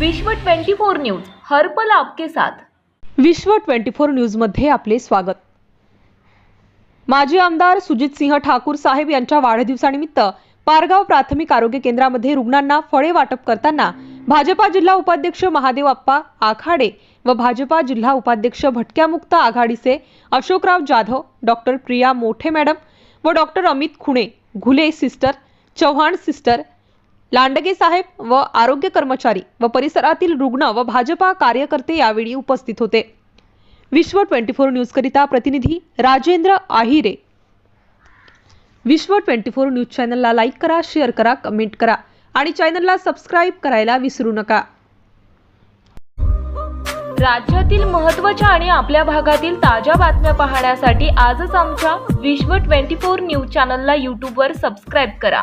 विश्व 24 न्यूज हर आपके साथ. विश्व 24 न्यूजमध्ये आपले स्वागत. माजी आमदार सुजित सिंह ठाकूर साहेब यांच्या वाढदिवसानिमित्त पारगाव प्राथमिक आरोग्य केंद्रामध्ये रुग्णांना फळे वाटप करताना भाजपा जिल्हा उपाध्यक्ष महादेव आप्पा आखाडे व भाजपा जिल्हा उपाध्यक्ष भटक्यामुक्त आघाडीचे अशोकराव जाधव डॉक्टर प्रिया मोठे मॅडम व doctor Amit Khune Ghule sister Chavan sister Landge साहेब व आरोग्य कर्मचारी व परिसरातील रुग्ण व भाजपा कार्यकर्ते यावेळी उपस्थित होते. विश्व ट्वेंटी फोर न्यूजकरिता प्रतिनिधी Rajendra Ahire. Vishwa twenty four news चॅनलला लाईक करा शेअर करा कमेंट करा आणि चॅनलला सबस्क्राईब करायला विसरू नका. राज्यातील महत्त्वाच्या आणि आपल्या भागातील ताज्या बातम्या पाहण्यासाठी आजच आमच्या विश्व 24 न्यूज चॅनलला यूट्यूबवर सबस्क्राईब करा.